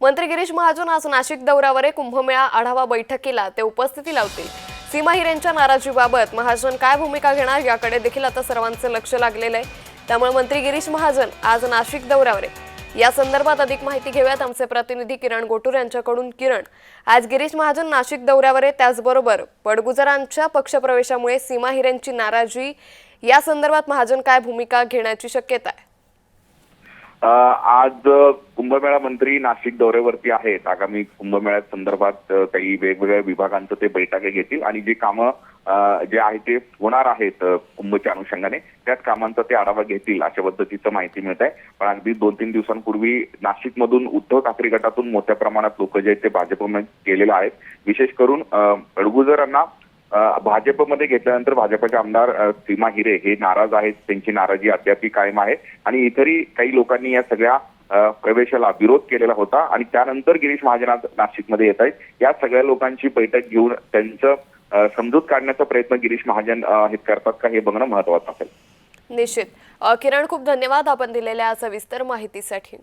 मंत्री गिरीश महाजन आज नाशिक दौऱ्यावर कुंभमेळा आढावा बैठकीला ते उपस्थिती लावतील. सीमा हिरेंच्या नाराजीबाबत महाजन काय भूमिका घेणार याकडे देखील आता सर्वांचं लक्ष लागलेलं आहे. त्यामुळे मंत्री गिरीश महाजन आज नाशिक दौऱ्यावर या संदर्भात अधिक माहिती घेऊयात आमचे प्रतिनिधी किरण गोटूर यांच्याकडून. किरण आज गिरीश महाजन नाशिक दौऱ्यावर आहे त्याचबरोबर बडगुजरांच्या पक्षप्रवेशामुळे सीमा हिरेंची नाराजी या संदर्भात महाजन काय भूमिका घेण्याची शक्यता आहे? आज कुंभमेळा मंत्री नाशिक दौऱ्यावरती आहेत. आगामी कुंभमेळ्या संदर्भात काही वेगवेगळ्या विभागांचं ते बैठकी घेतील आणि जी कामं जे आहे ते होणार आहेत कुंभच्या अनुषंगाने त्याच कामांचा ते आढावा घेतील अशा पद्धतीचं माहिती मिळत आहे. पण अगदी दोन तीन दिवसांपूर्वी नाशिकमधून उद्धव ठाकरे गटातून मोठ्या प्रमाणात लोक जे आहेत ते भाजपमध्ये गेलेले आहेत. विशेष करून अडगुजरांना भाजपमध्ये घेतल्यानंतर भाजपचे आमदार सीमा हिरे हे नाराज आहेत. त्यांची नाराजी अद्यापही कायम आहे. आणि इतरही काही लोकांनी या सगळ्या प्रवेशाला विरोध केलेला होता आणि त्यानंतर गिरीश महाजन आज नाशिकमध्ये येत आहेत. या सगळ्या लोकांची बैठक घेऊन त्यांचं समजूत काढण्याचा प्रयत्न गिरीश महाजन हे करतात का हे बघणं महत्वाचं असेल. निश्चित. किरण खूप धन्यवाद आपण दिलेल्या सविस्तर माहितीसाठी.